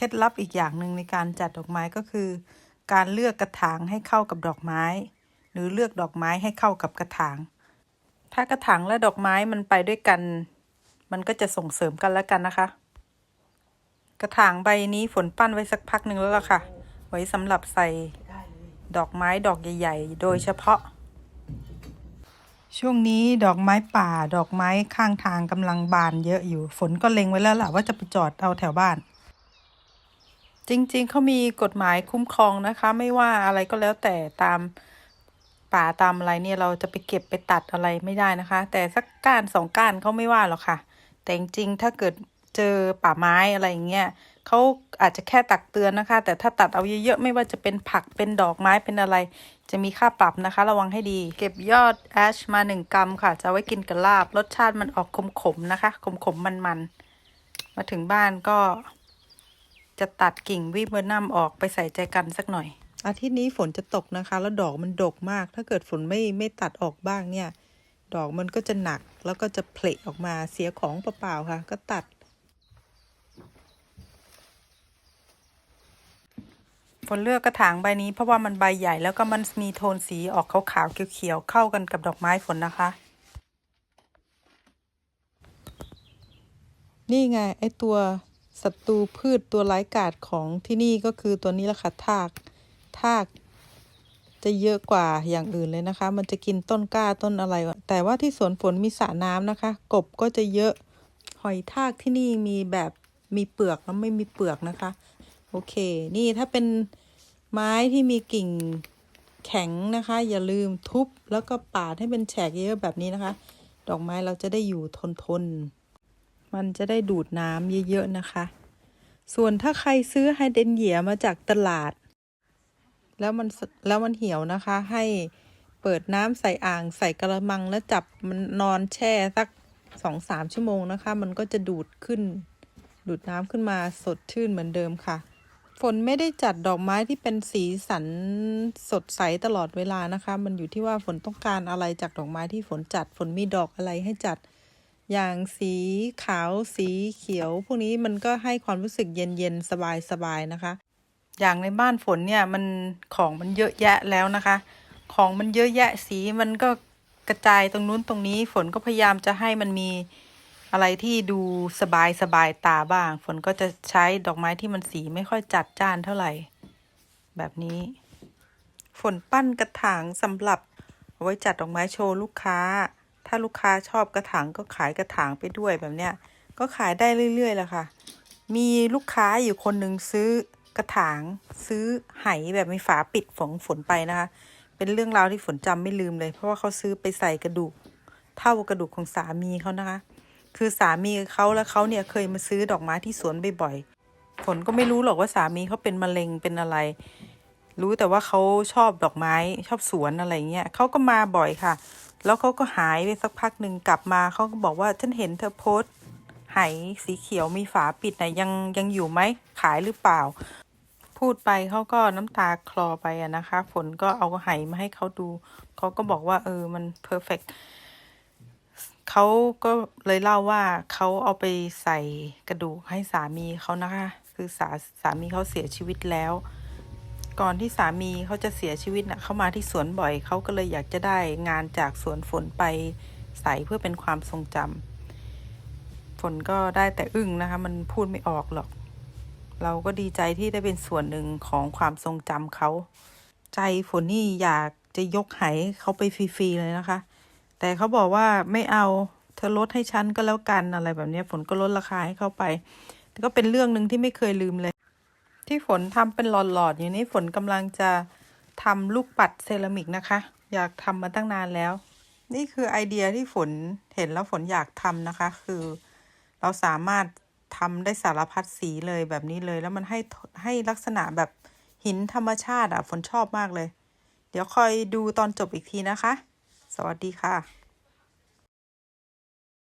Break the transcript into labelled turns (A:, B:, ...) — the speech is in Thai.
A: เคล็ดลับอีกอย่างหนึ่งในการจัดดอกไม้ก็คือ การเลือกกระถางให้เข้ากับดอกไม้ หรือเลือกดอกไม้ให้เข้ากับกระถาง ถ้ากระถางและดอกไม้มันไปด้วยกัน มันก็จะส่งเสริมกันแล้วกันนะคะ กระถางใบนี้ฝนปั้นไว้สักพักหนึ่งแล้วล่ะค่ะ ไว้สำหรับใส่ดอกไม้ดอกใหญ่ ๆ โดยเฉพาะ ช่วงนี้ดอกไม้ป่าดอกไม้ข้างทางกำลังบานเยอะอยู่ ฝนก็เล็งไว้แล้วล่ะว่าจะไปจอดเอาแถวบ้าน จริงๆเขามีกฎหมายคุ้มครองนะคะ ไม่ว่าอะไรก็แล้วแต่ตามป่าตามอะไรเนี่ยเราจะไปเก็บไปตัดอะไรไม่ได้นะคะ แต่สักก้านสองก้านเขาไม่ว่าหรอกค่ะ แต่จริงๆถ้าเกิดเจอป่าไม้อะไรอย่างเงี้ยเขาอาจจะแค่ตักเตือนนะคะ แต่ถ้าตัดเอาเยอะๆไม่ว่าจะเป็นผักเป็นดอกไม้เป็นอะไร จะมีค่าปรับนะคะ ระวังให้ดี เก็บยอดแอชมาหนึ่งกรัมค่ะ จะไว้กินกับลาบรสชาติมันออกขมๆนะคะขมๆมันๆมาถึงบ้านก็ จะตัดกิ่งวิเบอร์นัมออกไปใส่ใจกันสักหน่อย อาทิตย์นี้ฝนจะตกนะคะ แล้วดอกมันดกมาก ถ้าเกิดฝนไม่ไม่ตัดออกบ้างเนี่ย ดอกมันก็จะหนักแล้วก็จะเพลออกมาเสียของเปล่าๆค่ะ ก็ตัด ฝนเลือกกระถางใบนี้เพราะว่ามันใบใหญ่แล้วก็มันมีโทนสีออกขาวๆเขียวๆเข้ากันกับดอกไม้ฝนนะคะ นี่ไงไอตัว ศัตรูพืชตัวร้ายกาจของที่นี่ก็คือตัวนี้ละค่ะทาก ทาก จะเยอะกว่าอย่างอื่นเลยนะคะ มันจะกินต้นกล้าต้นอะไร แต่ว่าที่สวนฝนมีสระน้ำนะคะ กบก็จะเยอะ หอยทากที่นี่มีแบบมีเปลือกแล้วไม่มีเปลือกนะคะ โอเค นี่ถ้าเป็นไม้ที่มีกิ่งแข็งนะคะ อย่าลืมทุบแล้วก็ปาดให้เป็นแฉกเยอะแบบนี้นะคะ ดอกไม้เราจะได้อยู่ทนทน มันจะได้ดูดน้ำเยอะๆนะคะ ส่วนถ้าใครซื้อไฮเดรนเยียมาจากตลาด แล้วมันแล้วมันเหี่ยวนะคะ ให้เปิดน้ำใส่อ่างใส่กระมังแล้วจับมันนอนแช่สักสองสามชั่วโมงนะคะ มันก็จะดูดขึ้น ดูดน้ำขึ้นมาสดชื่นเหมือนเดิมค่ะ ฝนไม่ได้จัดดอกไม้ที่เป็นสีสันสดใสตลอดเวลานะคะ มันอยู่ที่ว่าฝนต้องการอะไรจากดอกไม้ที่ฝนจัด ฝนมีดอกอะไรให้จัด อย่างสีขาวสีเขียว พวกนี้มันก็ให้ความรู้สึกเย็นๆสบายๆนะคะ อย่างในบ้านฝนเนี่ยมันของมันเยอะแยะแล้วนะคะ ของมันเยอะแยะสีมันก็กระจายตรงนู้นตรงนี้ ฝนก็พยายามจะให้มันมีอะไรที่ดูสบายสบายตาบ้าง ฝนก็จะใช้ดอกไม้ที่มันสีไม่ค่อยจัดจ้านเท่าไหร่ แบบนี้ ฝนปั้นกระถางสำหรับเอาไว้จัดดอกไม้โชว์ลูกค้า ถ้าลูกค้าชอบกระถางก็ขายกระถางไปด้วยแบบเนี้ย ก็ขายได้เรื่อยๆแหละค่ะ มีลูกค้าอยู่คนหนึ่งซื้อกระถางซื้อไหแบบมีฝาปิดฝนฝนไปนะคะ เป็นเรื่องราวที่ฝนจำไม่ลืมเลย เพราะว่าเขาซื้อไปใส่กระดูก เท่ากระดูกของสามีเขานะคะ คือสามีเขาแล้วเขาเนี่ยเคยมาซื้อดอกไม้ที่สวนบ่อยๆฝนก็ไม่รู้หรอกว่าสามีเขาเป็นมะเร็งเป็นอะไร รู้แต่ว่าเขาชอบดอกไม้ชอบสวนอะไรเงี้ยเขาก็มาบ่อยค่ะ แล้วเขาก็หายไปสักพักหนึ่งกลับมาเขาก็บอกว่าฉันเห็นเธอโพสต์ไหสีเขียวมีฝาปิดนะยังยังอยู่ไหมขายหรือเปล่า พูดไปเขาก็น้ำตาคลอไปอะนะคะ ฝนก็เอาไหมาให้เขาดูเขาก็บอกว่า เออมันเพอร์เฟกเขาก็เลยเล่าว่าเขาเอาไปใส่กระดูกให้สามีเขานะคะ คือสาสามีเขาเสียชีวิตแล้ว ก่อนที่สามีเขาจะเสียชีวิตนะ่ะเขามาที่สวนบ่อยเขาก็เลยอยากจะได้งานจากสวนฝนไปใส่เพื่อเป็นความทรงจำฝนก็ได้แต่อึ้งนะคะ มันพูดไม่ออกหรอก เราก็ดีใจที่ได้เป็นส่วนหนึ่งของความทรงจำเขา ใจฝนนี่อยากจะยกไหเขาไปฟรีๆเลยนะคะ แต่เขาบอกว่าไม่เอาเธอลดให้ฉันก็แล้วกันอะไรแบบนี้ฝนก็ลดราคาให้เขาไป แต่ก็เป็นเรื่องหนึ่งที่ไม่เคยลืมเลย ที่ฝนทำเป็นหลอดๆอยู่นี้ฝนกำลังจะทำลูกปัดเซรามิกนะคะ อยากทำมาตั้งนานแล้ว นี่คือไอเดียที่ฝนเห็นแล้วฝนอยากทำนะคะ คือเราสามารถทำได้สารพัดสีเลยแบบนี้เลย แล้วมันให้ให้ลักษณะแบบหินธรรมชาติอะฝนชอบมากเลย เดี๋ยวคอยดูตอนจบอีกทีนะคะ สวัสดีค่ะ